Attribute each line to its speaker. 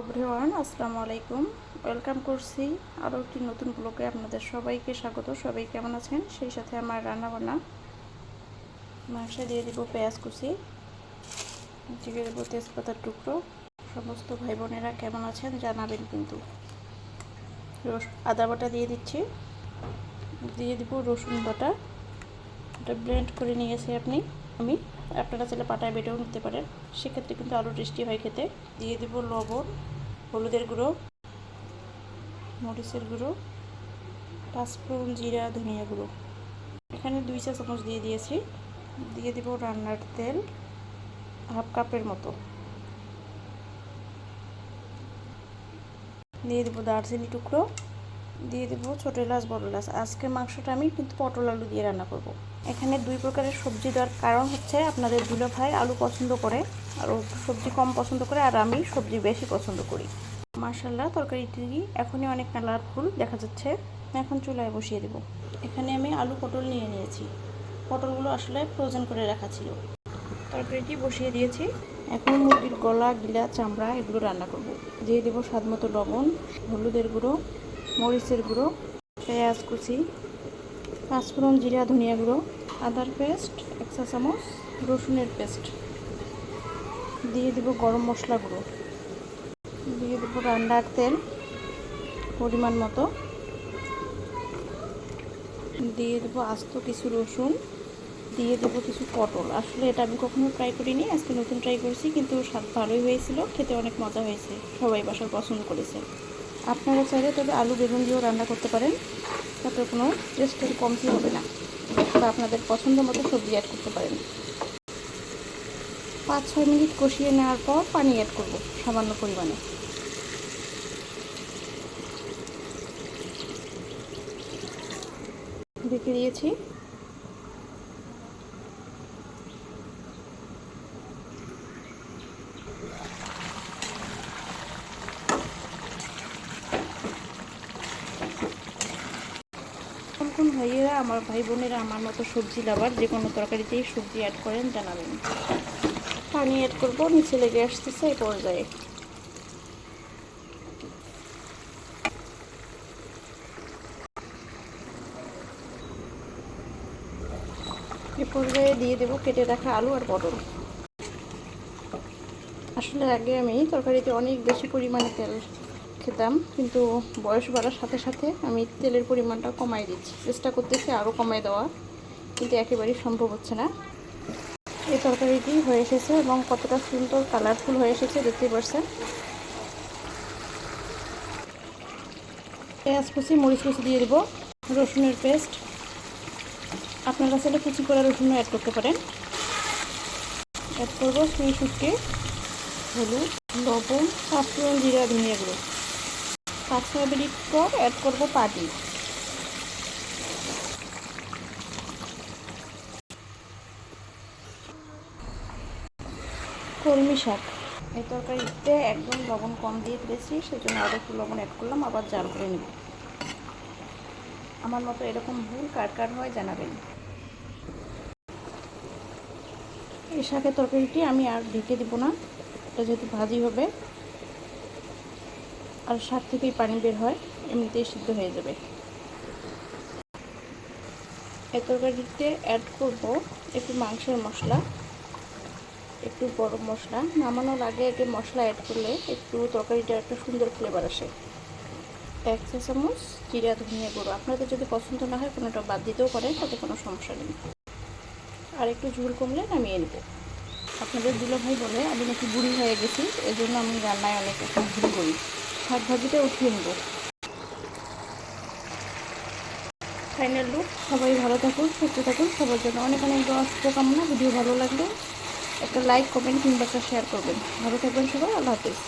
Speaker 1: Everyone, আসসালামু আলাইকুম। Welcome করছি আরও একটি নতুন ব্লগে আপনাদের সবাইকে স্বাগত। সবাই কেমন আছেন? সেই সাথে আমার রান্না বান্না মাংসে দিয়ে দিব পেঁয়াজ কুচি দিয়ে দেবো তেজপাতার টুকরো। সমস্ত ভাই বোনেরা কেমন আছেন জানাবেন কিন্তু। রস, আদা বাটা দিয়ে দিচ্ছি। দিয়ে দিব রসুন বাটা। এটা ব্লেন্ড করে নিয়েছি আপনি। আমি আপনারা চাইলে পাটায় বেটেও নিতে পারেন। সেক্ষেত্রে কিন্তু আরও টেস্টি হয় খেতে। দিয়ে দিব লবণ, হলুদের গুঁড়ো, মরিচের গুঁড়ো, পাঁচফোড়ন জিরা, ধনিয়া গুঁড়ো। এখানে দুই চা চামচ দিয়ে দিয়েছি। দিয়ে দিব রান্নার তেল হাফ কাপের মতো। দিয়ে দেবো দারচিনি টুকরো। দিয়ে দেবো ছোটো এলাচ, বড় এলাচ। আজকে মাংসটা আমি কিন্তু পটল আলু দিয়ে রান্না করব। এখানে দুই প্রকারের সবজি দেওয়ার কারণ হচ্ছে আপনাদের দুলো ভাই আলু পছন্দ করে, আর সবজি কম পছন্দ করে, আর আমি সবজি বেশি পছন্দ করি। মার্শাল্লাহ তরকারিটি এখনই অনেক কালারফুল দেখা যাচ্ছে। এখন চুলায় বসিয়ে দেব। এখানে আমি আলু পটল নিয়ে নিয়েছি। পটলগুলো আসলে ফ্রোজেন করে রাখা ছিল। তরকারিটি বসিয়ে দিয়েছি। এখন মুরগির গলা, গিলা, চামড়া এগুলো রান্না করব। দিয়ে দেবো স্বাদ মতো লবণ, হলুদের গুঁড়ো মরিচের গুঁড়ো, পেঁয়াজ কুচি, পাঁচফোড়ন জিরা, ধনিয়া গুঁড়ো, আদার পেস্ট, এক চা চামচ, রসুনের পেস্ট। দিয়ে দেবো গরম মশলা গুঁড়ো। দিয়ে দেবো রান্নার তেল পরিমাণ মতো। দিয়ে দেবো আস্ত কিছু রসুন। দিয়ে দেবো কিছু পটল। আসলে এটা আমি কখনো ট্রাই করিনি, আজকে নতুন ট্রাই করেছি, কিন্তু স্বাদ ভালোই হয়েছিল, খেতে অনেক মজা হয়েছে, সবাই বাসার পছন্দ করেছে। আপনারা চাইলে তবে আলু, বেগুন দিয়েও রান্না করতে পারেন। তাতে কোনো টেস্টের কমতি হবে না। বা আপনাদের পছন্দ মতো সবজি অ্যাড করতে পারেন। পাঁচ ছয় মিনিট কষিয়ে নেওয়ার পর পানি অ্যাড করব সামান্য পরিমাণে। রেখে দিয়েছি। কোন ভাইয়েরা আমার ভাই বোনেরা আমার মতো সবজি লাভার, যে কোনো তরকারিতেই সবজি অ্যাড করেন, জানাবেন। পানি অ্যাড করব, নিচে লেগে আসতেছে এই পর্যায়ে। এ পর্যায়ে দিয়ে দেবো কেটে রাখা আলু আর পটল। আসলে আগে আমি তরকারিতে অনেক বেশি পরিমাণে তেল খেতাম, কিন্তু বয়স বাড়ার সাথে সাথে আমি তেলের পরিমাণটা কমাই দিচ্ছি। চেষ্টা করতেছি আরও কমাই দেওয়া কিন্তু একেবারেই সম্ভব হচ্ছে না। এই তরকারিটি হয়ে এসেছে এবং কতটা সুন্দর কালারফুল হয়ে এসেছে দেখতেই পারছেন। পেঁয়াজ কুচি, মরিচ কুচি দিয়ে দেবো, রসুনের পেস্ট। আপনারা চাইলে কুচি করে রসুনও অ্যাড করতে পারেন। অ্যাড করব, সুই শুটকে, হলুদ, লবণ পাঁচফোড়ন জিরা, ধনিয়া গুঁড়ো। পাঁচ ছয় মিনিট পর অ্যাড করব পাটি কলমি শাক। এই তরকারিতে একদম লবণ কম দিয়ে দিয়েছি সেই জন্য আরও একটু লবণ অ্যাড করলাম, আবার জাল করে নেব। আমার মতো এরকম ভুল কার কার হয় জানাবেন। এই শাকের তরকারিটি আমি আর ঢেকে দিব না, এটা যেহেতু ভাজি হবে। আর শাক থেকেই পানি বের হয়, এমনিতেই সিদ্ধ হয়ে যাবে। এই তরকারিতে অ্যাড করব একটু মাংসের মশলা, একটু গরম মশলা। নামানোর আগে আগে মশলা অ্যাড করলে একটু তরকারিটা একটা সুন্দর ফ্লেভার আসে। এক চা চামচ জিরা ধনিয়া গুঁড়ো। আপনাদের যদি পছন্দ না হয়, কোনোটা বাদ দিতেও পারেন, তাতে কোনো সমস্যা নেই। আর একটু ঝুল কমলে নামিয়ে নেব। আপনাদের দুলো ভাই বলে, আমি নাকি বুড়ি হয়ে গেছি এই জন্য আমি রান্নায় অনেক এখন ভুল করি। শাক ভাজিটা উঠিয়ে নেব। ফাইনাল লুক সবাই ভালো থাকুন, সুস্থ থাকুন, সবার জন্য অনেক অনেক শুভকামনা, ভিডিও ভালো লাগলে একটা লাইক কমেন্ট কিংবা একটা শেয়ার করবেন। ভালো থাকবেন সবাই, আল্লাহ হাফিজ।